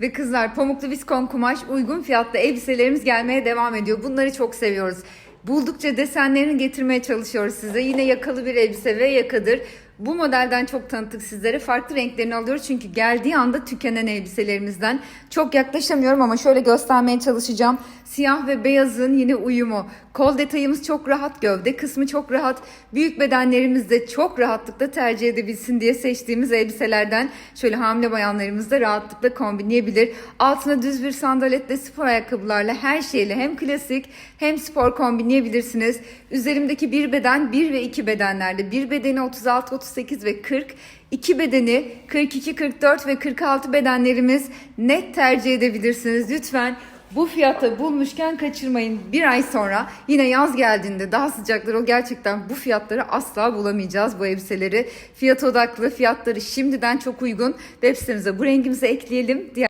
Ve kızlar pamuklu viskon kumaş uygun fiyatlı elbiselerimiz gelmeye devam ediyor. Bunları çok seviyoruz. Buldukça desenlerini getirmeye çalışıyoruz size. Yine yakalı bir elbise ve yakadır. Bu modelden çok tanıttık sizlere. Farklı renklerini alıyoruz çünkü geldiği anda tükenen elbiselerimizden. Çok yaklaşamıyorum ama şöyle göstermeye çalışacağım. Siyah ve beyazın yine uyumu. Kol detayımız çok rahat, gövde kısmı çok rahat. Büyük bedenlerimiz de çok rahatlıkla tercih edebilsin diye seçtiğimiz elbiselerden şöyle hamile bayanlarımız da rahatlıkla kombinleyebilir. Altına düz bir sandaletle spor ayakkabılarla her şeyle hem klasik hem spor kombinleyebilirsiniz. Üzerimdeki bir beden 1 ve 2 bedenlerde. Bir bedeni 36, 38 ve 40. İki bedeni 42, 44 ve 46 bedenlerimiz net tercih edebilirsiniz. Lütfen bu fiyata bulmuşken kaçırmayın. Bir ay sonra yine yaz geldiğinde daha sıcaklar o gerçekten bu fiyatları asla bulamayacağız bu elbiseleri. Fiyat odaklı fiyatları şimdiden çok uygun. Web sitemize bu rengimizi ekleyelim. Diğer